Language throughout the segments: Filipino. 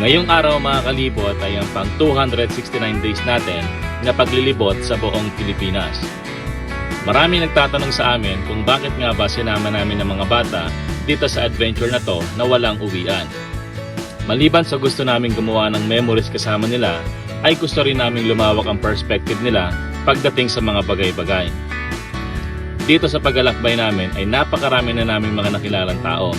Ngayong araw mga kalibot ay ang pang 269 days natin na paglilibot sa buong Pilipinas. Marami nagtatanong sa amin kung bakit nga ba sinama namin ng mga bata dito sa adventure na to na walang uwian. Maliban sa gusto namin gumawa ng memories kasama nila, ay gusto rin naming lumawak ang perspective nila pagdating sa mga bagay-bagay. Dito sa paglalakbay namin ay napakarami na naming mga nakilalang tao.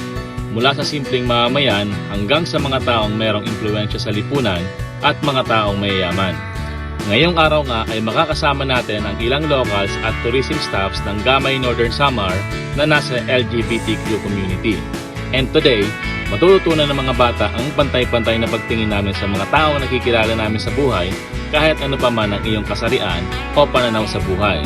Mula sa simpleng mamamayan hanggang sa mga taong mayroong impluensya sa lipunan at mga taong mayayaman. Ngayong araw nga ay makakasama natin ang ilang locals at tourism staffs ng Gamay Northern Samar na nasa LGBTQ community. And today, matututunan ng mga bata ang pantay-pantay na pagtingin namin sa mga taong nakikilala namin sa buhay kahit ano pa man ang iyong kasarian o pananaw sa buhay.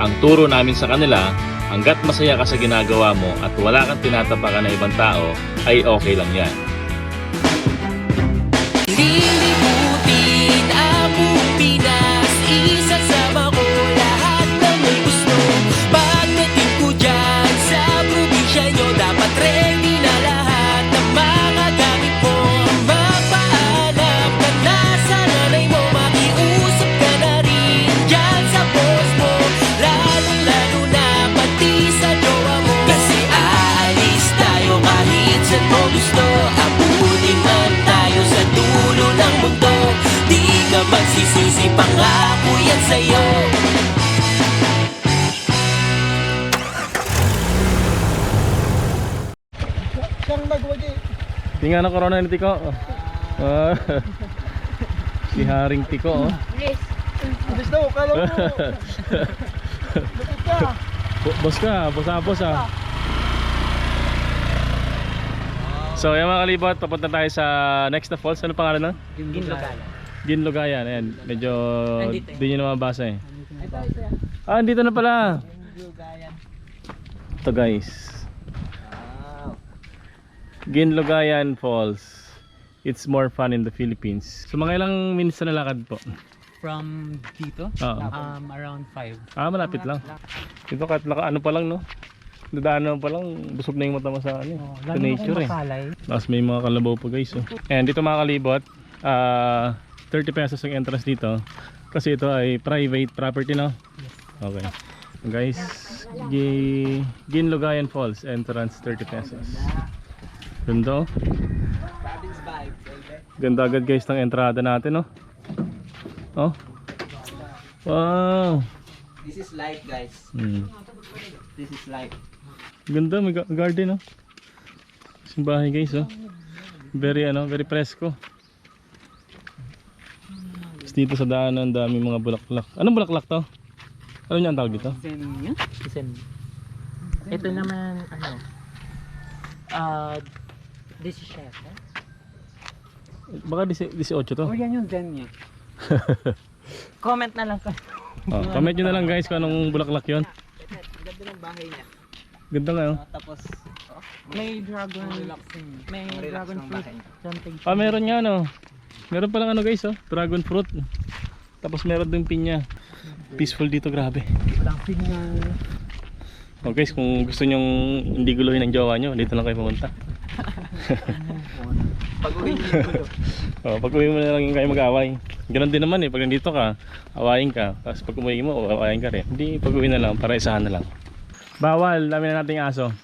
Ang turo namin sa kanila, hanggat masaya ka sa ginagawa mo at wala kang tinatapakan na ibang tao, ay okay lang yan. Lilibutin Tingnan na corona ni Tiko. Ah. si Haring Tiko. Oh. Bilis daw, kala mo. Lupit ka. Boss ka, boss ah, boss ah. So, yung mga kalibot, papunta tayo sa next na falls. Ano pangalan na? Ginlogayan Ginlogayan. Ayan, medyo Nandito eh. di nyo na mabasa eh. Ah, dito na pala. Ito guys. Ginlogayan Falls. It's more fun in the Philippines. So mga ilang minutes na nalakad po? From dito, Oo. um, around 5. Ah, malapit lang. Dito kahit naka ano pa lang no. Dadaanan pa lang, busog na yung mata mo sa ano, sa nature eh. Tapos may mga kalabaw pa guys. Oh. And dito mga kalibot, ah 30 pesos ang entrance dito. Kasi ito ay private property no? Okay. Guys, Gi Ginlogayan Falls, entrance 30 pesos. Ganda oh. Ganda agad guys ng entrada natin no? Oh. Wow. This is life guys Hmm. This is life Ganda, may ga- garden oh. Simbahay guys oh. Very ano, very presko. Tapos dito sa daanan, dami mga bulaklak. Anong bulaklak to? Ano niya ang tawag dito? Sen yun? Sen. Ito naman, ano, ah, 17. Baka 18 to. O yan yung Zen niya. Comment na lang kayo. Oh, comment nyo na lang guys kung anong bulaklak yon. Ganda ng bahay niya Ganda nga oh. Tapos May dragon, may Relax dragon ng fruit bahay. Ah, meron nga no. Meron palang ano guys oh, dragon fruit. Tapos meron din pinya. Peaceful dito, grabe. Walang signal. Oh guys, kung gusto nyong hindi guluhin ang jowa nyo, dito lang kayo pumunta. pag-uwi Oh, pag uwi mo na lang kayo mag-away. Ganon din naman eh, pag nandito ka, awayin ka. Tapos pag umuwi mo, awayin ka rin. Hindi, pag uwi na lang, para isahan na lang. Bawal, dami na nating aso.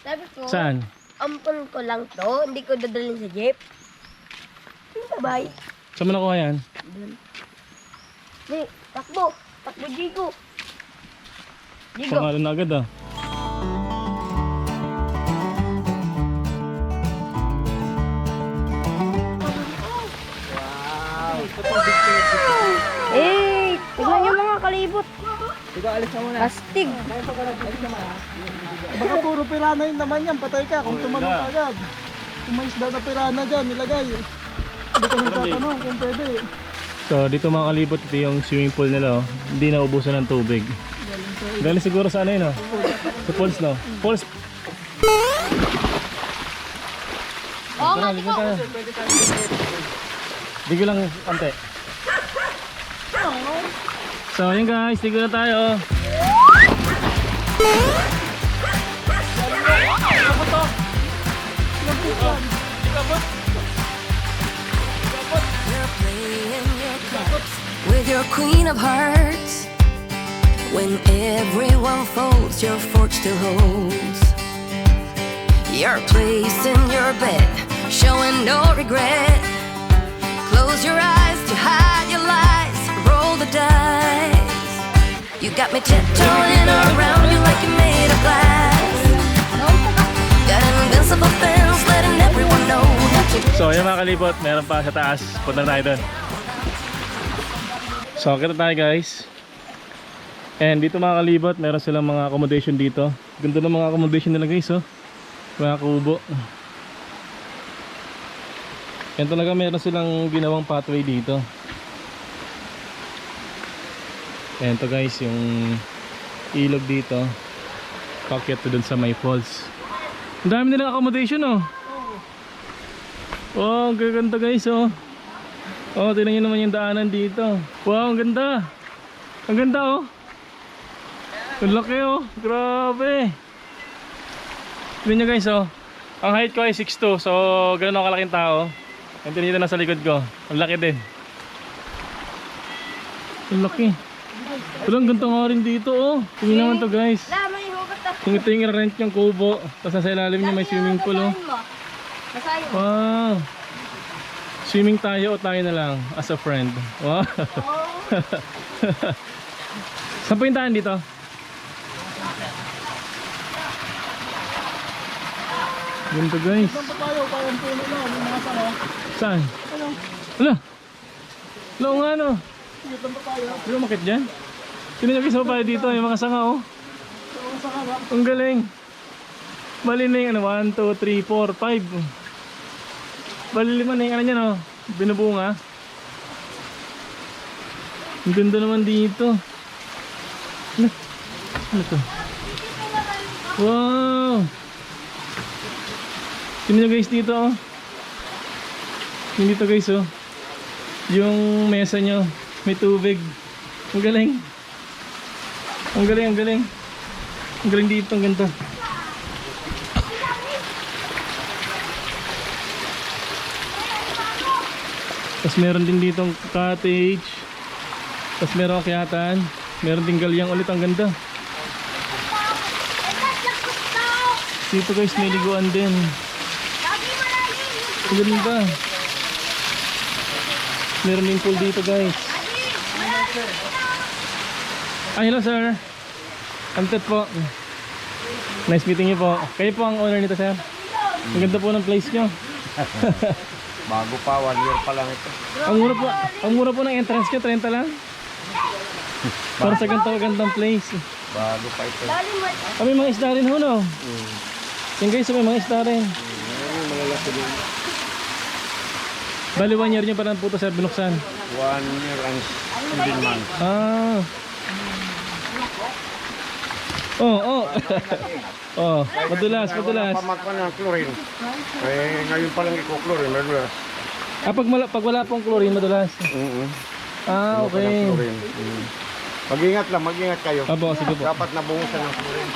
Sabi ko, Saan? ampun ko lang to, hindi ko dadalhin sa jeep. Yung sabay. Saan mo nakuha yan? Di, takbo. Takbo, Jigo. Jigo. Pangalan na agad ah. Sige alis na muna Astig. Baka puro pirana yun naman yan. Patay ka kung tumanong ka agad. Kung may isda na pirana dyan, nilagay. Hindi ka nagtatanong kung pwede. So, dito mga kalibot, ito yung swimming pool nila oh. Hindi na ubusan ng tubig. Galing siguro sa ano yun oh. Sa falls no? Falls. Oo nga, Tara, ligo tayo. Ligo lang, ante. So yun guys, tigo na tayo. With your queen of hearts When everyone folds, your fort still holds. Your place in your bed Showing no regret. Close your eyes to hide your lies Roll the dice. You got me tiptoeing around you like you're made of glass. Got an invincible fence, letting everyone know that you So yung mga kalibot, meron pa sa taas. Punta tayo doon. So kita tayo guys. And dito mga kalibot, meron silang mga accommodation dito. Ganda ng mga accommodation nila guys oh. Mga kubo. Yan talaga meron silang ginawang pathway dito. Yan to guys, yung ilog dito. Pakyat to dun sa may falls. Ang dami nilang accommodation oh. Wow, ang gaganda guys oh. Oh, tingnan nyo naman yung daanan dito. Wow, ang ganda. Ang ganda oh. Ang laki oh. Grabe. Tingnan nyo guys oh. Ang height ko ay 6'2". So, ganun ako kalaking tao. Ang tinito na sa likod ko. Ang laki din. Ang laki. Pero ang ganda nga rin dito oh. Tingnan naman to guys. Kung ito yung rent yung kubo. Tapos nasa ilalim niya may swimming pool oh. Wow! Swimming tayo o tayo na lang as a friend? Wow! Saan daan dito? Ganda guys. Saan? Ano? Ala! Ala nga no. Ko makit dyan. Sino nyo guys pa dito? Yung mga sanga oh. Ang galing. Bali na yung ano, 1, 2, 3, 4, 5. Bali lima na yung ano niya no, binubunga. Ang ganda naman dito. Ano? Ano to? Wow! Tingnan nyo guys dito oh. Yung dito guys oh. Yung mesa nyo, may tubig. Ang galing. Ang galing, ang galing. Ang galing dito, ang ganda. Tapos meron din ditong cottage. Tapos meron akyatan. Meron din galyang ulit, ang ganda. Dito guys, may liguan din. Ang ganda. Meron din pool dito guys. Ah, hello sir. I'm Ted po. Nice meeting you po. Kayo po ang owner nito sir. Ang ganda po ng place nyo. Bago pa, one year pa lang ito. Ang mura po, ang mura po ng entrance nyo, 30 lang. Para sa ganito gandang place. Bago pa ito. Kami mga isda rin ho, no? Yan guys, may mga isda rin. Bali, one year nyo pa lang po ito sir binuksan. One year and seven months. Ah. Oh, oh. oh, madulas, madulas. Pamakpan ng chlorine. Eh, ngayon pa lang iko-chlorine. Madulas. Ah, pag, mala, pag wala pong chlorine, madulas. Mm-hmm. Ah, okay. Mm. Mag-ingat lang, mag-ingat kayo. Apo, sige po. Dapat nabungusan ng chlorine.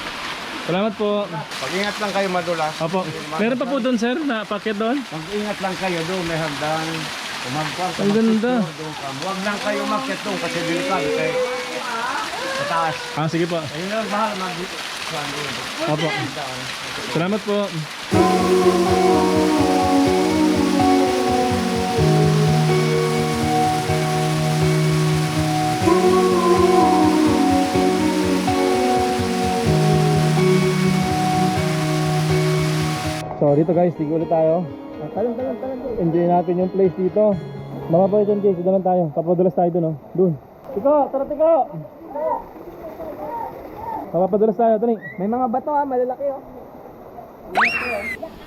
Salamat po. Mag-ingat lang kayo madulas. Apo. Meron pa po doon sir, na packet doon? Mag-ingat lang kayo doon, may hagdan. Umagpang. Ang ganda. Huwag lang kayo umakyat doon kasi delikado kay sa taas. Ah, sige po. Ayun lang, mahal mag Apo. Salamat po. So dito guys, tigil ulit tayo. Talong, talong, talong. Enjoy natin yung place dito. Mga boys and doon lang tayo. Papadulas tayo doon, oh. Doon. Tiko, tara Tiko! Papadulas tayo, Tani. May mga bato ha, malalaki oh.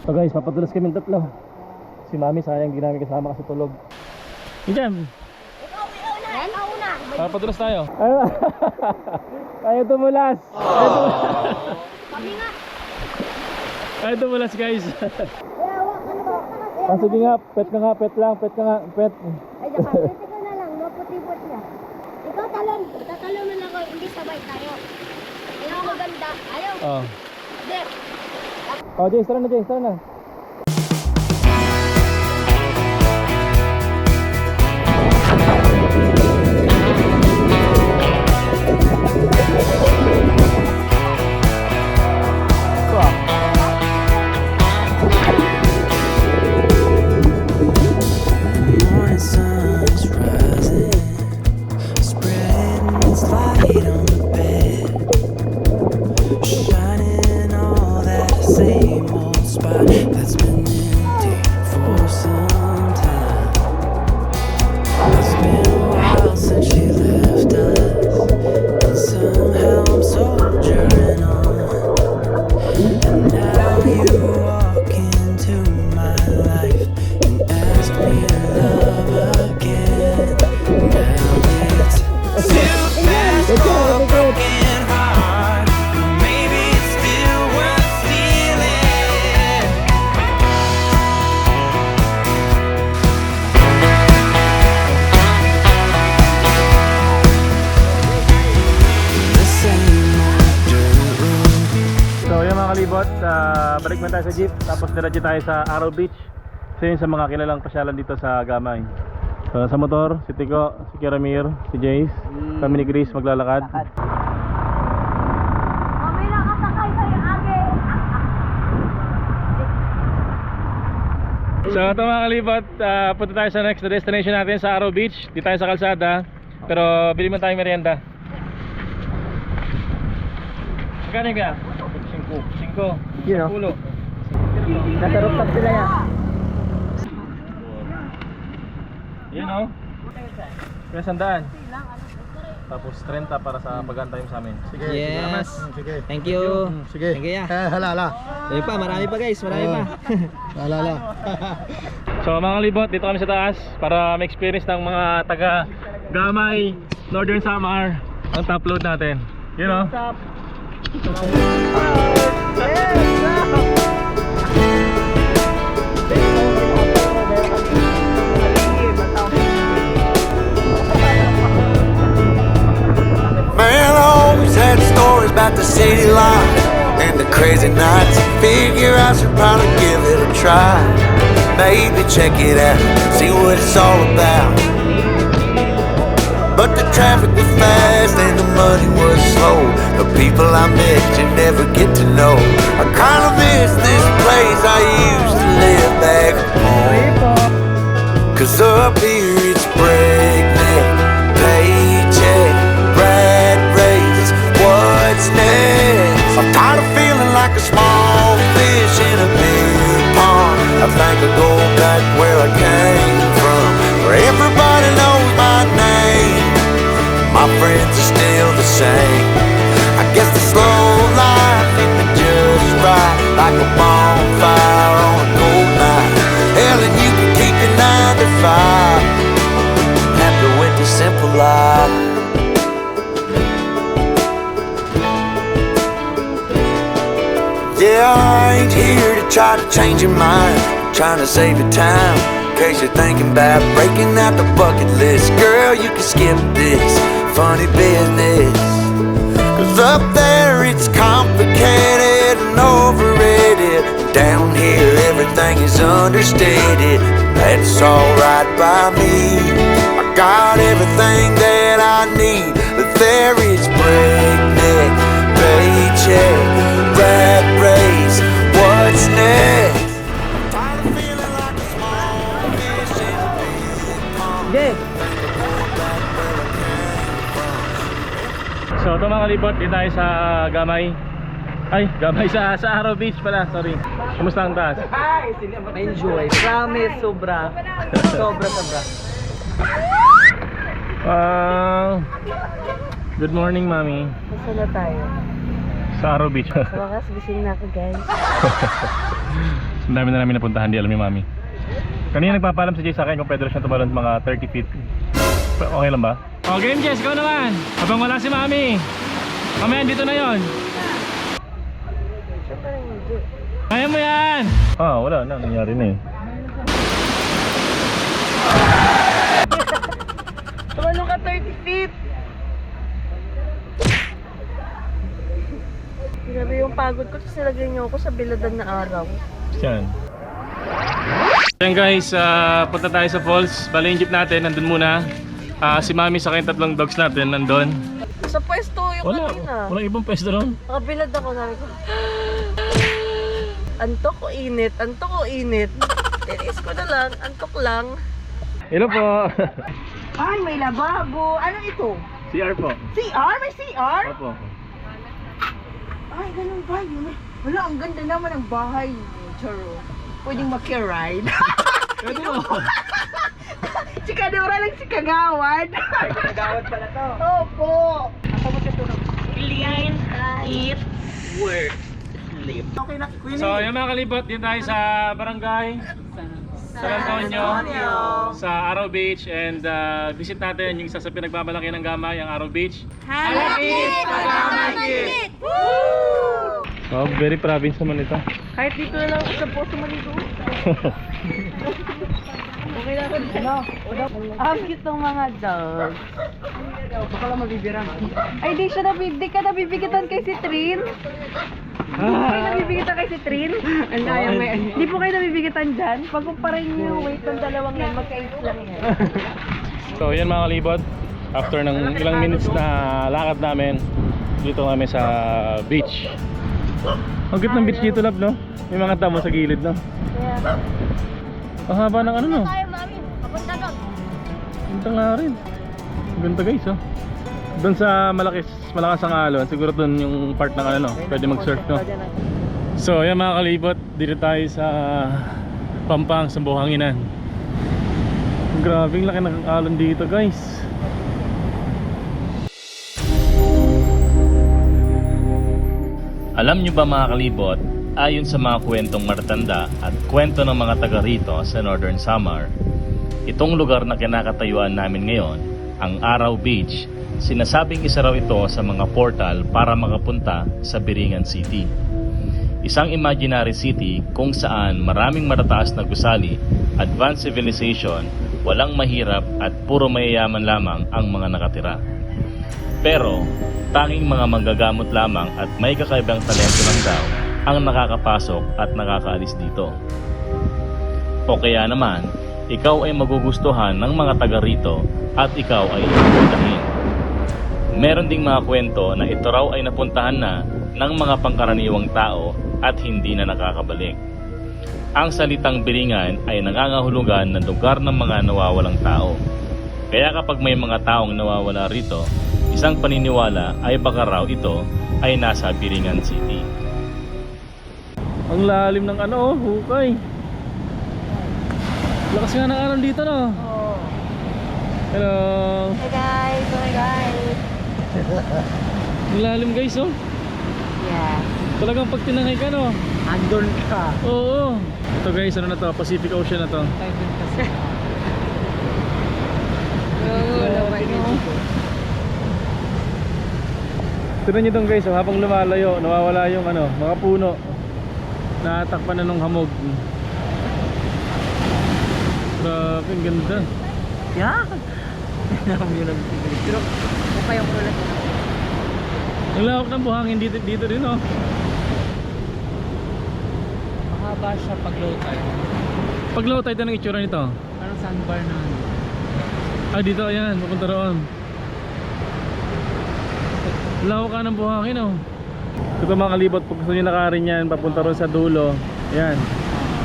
So guys, papadulas kami tatlo. Si Mami sayang di namin kasama kasi tulog. Diyan, papadulas tayo. Ayaw, ayaw tumulas. Ayaw tumulas. Ayaw tumulas guys. Kaya, wak, ano ba? Ah, sige nga, pet ka nga, pet lang, pet ka nga, pet. Ay, daka, pwede ko na lang, maputi-put niya. Ikaw talon, tatalon na lang ako, hindi sabay tayo. Ayaw maganda. Ayaw. Oh. Hindi. Oh, Jace, tara na Jace, tara na. Jeep tapos diretso tayo sa Arrow Beach. So yun sa mga kilalang pasyalan dito sa Gamay. So sa motor, si Tico, si Kiramir, si Jace, kami ni Chris maglalakad. Ate. So ito mga kalibot, ah, punta tayo sa next na destination natin sa Arrow Beach. Di tayo sa kalsada, pero bili mo tayong merienda. Magkano yung kaya? 5. 5. Yun, oh. Pulo. Nasa rooftop sila yan. Yun o. Kaya sandaan. Tapos 30 para sa pag-antay mo sa amin. Sige, Yes. Sige. Thank you. Sige. Thank you, ya. Eh, halala. Sige pa, marami pa guys, marami pa. Halala. So mga libot, dito kami sa taas para ma-experience ng mga taga Gamay, Northern Samar ang top load natin. You know? Man, always stories about the city life and the crazy nights. Figure I should probably give it a try. Maybe check it out, see what it's all about. But the traffic was fast and the money was slow. The people I met you never get to know. I kinda miss this Yeah, I ain't here to try to change your mind. Trying to save your time. In case you're thinking about breaking out the bucket list. Girl, you can skip this funny business. Cause up there it's complicated and overrated. Down here everything is understated. That's alright by me. Got everything that I need. But there is breakneck, paycheck, rat race. What's next? I'm tired of feeling like a small fish in a big pond. Yeah. So ito mga kalibot, dito tayo sa Gamay. Ay, Gamay sa, sa Arrow Beach pala, sorry. Kumusta ang taas? Enjoy. Promise, sobra. Sobra, sobra. Ah, good morning, mami. Saan na tayo? Sa Arrow Beach. Sa wakas, gising na ako guys. Ang dami na namin napuntahan, di alam ni mami. Kanina nagpapalam si Jay sa akin kung pwede siya tumalon mga 30 feet. Okay lang ba? Oh, game Jess, ikaw naman. Habang wala si mami. Mamaya, dito na yon. Kaya mo yan! Ah, wala na. Nangyari na eh. Tumalong ka 30 feet! Grabe yung pagod ko, tapos nilagay niyo ako sa biladan na araw. Yan. Yan guys, ah, punta tayo sa falls. Bala yung jeep natin, nandun muna. Ah, si mami sa kayong tatlong dogs natin, nandun. Sa pwesto yung Wala. kanina. Walang ibang pwesto ron. Nakabilad ako, sabi ko. Antok ko init, antok ko init. Tinis ko na lang, antok lang. Hello po. Ay, may lababo. Ano ito? CR po. CR? May CR? Opo. Ay, ganun ba yun? Wala, ang ganda naman ng bahay niyo, Charo. Pwedeng makiride. Pwede mo. Chikadora lang si Kagawad. Kagawad pala to. Opo. Clean, eat, work, sleep. Okay na, Queenie. So, yung mga kalibot, dito tayo sa barangay San Antonio, sa Araw Beach and uh, visit natin yung isa sa pinagbabalaki ng gamay, ang Araw Beach. Halakit! Halakit! Oh, very province naman ito. Kahit dito na lang sa posto maligo. okay na ako dito. Ang cute ng mga dog. Baka lang mabibirang. Ay, di siya nabib... Di ka nabibigitan kay si Trin? Di po kayo nabibigitan kay si Trin? Ang daya may Di po kayo nabibigitan dyan? Pagkumparin niyo yung weight ng dalawang yan, magka-8 lang yan. So, yan mga kalibot. After ng ilang minutes na lakad namin, dito kami sa beach. Ang cute ng beach dito, love, no? May mga damo sa gilid, no? Kaya, Ang haba ng ano, no? Tayo, mami. Papunta doon. Ganda nga rin. Ganda guys, oh. Doon sa malakis, malakas ang alon, siguro doon yung part ng ano, no? Pwede mag-surf, no? So, yan mga kalibot, dito tayo sa Pampang, sa Buhanginan. Grabe, ang laki ng alon dito, guys. Alam nyo ba mga kalibot, ayon sa mga kwentong martanda at kwento ng mga taga rito sa Northern Samar, itong lugar na kinakatayuan namin ngayon, ang Araw Beach, sinasabing isa raw ito sa mga portal para makapunta sa Biringan City. Isang imaginary city kung saan maraming matataas na gusali, advanced civilization, walang mahirap at puro mayayaman lamang ang mga nakatira. Pero, tanging mga manggagamot lamang at may kakaibang talento lang daw ang nakakapasok at nakakaalis dito. O kaya naman, ikaw ay magugustuhan ng mga taga rito at ikaw ay ipupuntahin. Meron ding mga kwento na ito raw ay napuntahan na ng mga pangkaraniwang tao at hindi na nakakabalik. Ang salitang biringan ay nangangahulugan ng lugar ng mga nawawalang tao. Kaya kapag may mga taong nawawala rito, isang paniniwala ay baka raw ito ay nasa Biringan City. Ang lalim ng ano, hukay. Lakas nga ng aral dito, no? Oh. Hello. Hey guys! Hi guys! Ang lalim guys, oh. Yeah. Talagang pag tinangay ka, no? Andun ka. Oo. Ito guys, ano na to? Pacific Ocean na to. Tignan nyo doon guys, oh, habang lumalayo, nawawala yung ano, mga puno. Natakpan na nung hamog. Grabe, ang ganda. Yeah. Yun ang Pero, kung kayong ulat. Ang lawak ng buhangin dito, dito din oh. Mahaba siya pag low tide. Pag low tide, anong itsura nito? Parang sandbar na ano. Ah, dito, ayan, pupunta roon. Lawak ka ng buhangin oh. Ito mga kalibot, pag gusto nyo nakarin yan, papunta roon sa dulo. Ayan.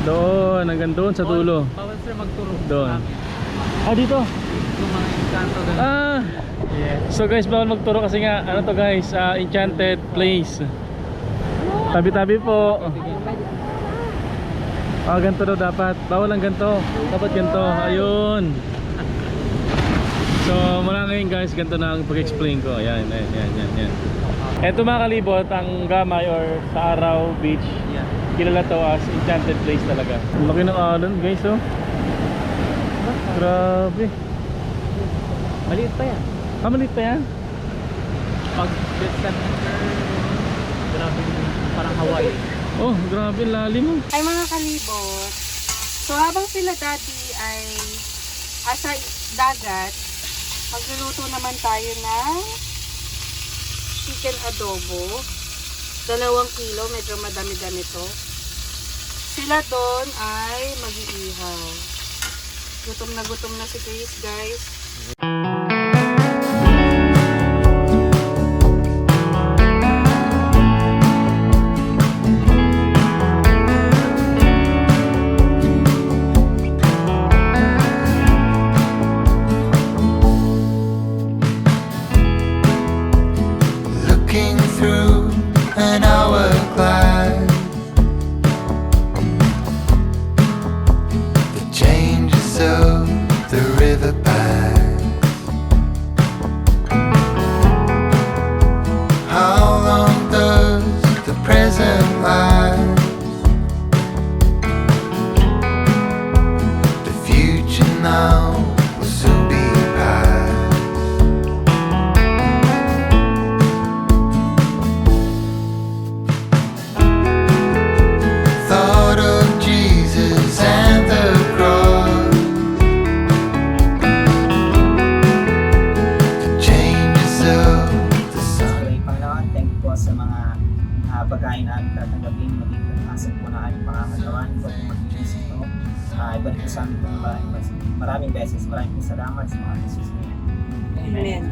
Doon, hanggang doon sa dulo. Bawal sir magturo. Doon. Ah, dito. Yung mga encanto ganun. Ah. So guys, bawal magturo kasi nga ano to guys, ah, enchanted place. Tabi-tabi po. Ah, ganito daw dapat. Bawal ang ganito. Dapat ganito. Ayun. So, mula ngayon guys, ganito na ang pag-explain ko. Ayan, ayan, ayan, ayan, ayan. Ito mga kalibot, ang Gamay or sa Araw Beach. Yeah. Kilala to as enchanted place talaga. Ang laki ng alon guys, oh. Grabe. Maliit pa yan. Ah, maliit pa yan? Pag December, grabe yung parang Hawaii. Oh, grabe lalim mo. Ay mga kalibot, so habang sila dati ay asa dagat, magluluto naman tayo ng chicken adobo. Dalawang kilo, medyo madami-dami to. Sila doon ay mag-iihaw. Gutom na gutom na si Chris, guys. Looking through an hourglass kailangan tatanggapin, maging asap po na aming pangangalawan, huwag po mag-iisip po. Ah, uh, ibalik po sa amin po maraming beses. Maraming salamat sa mga Jesus. Amen. Amen.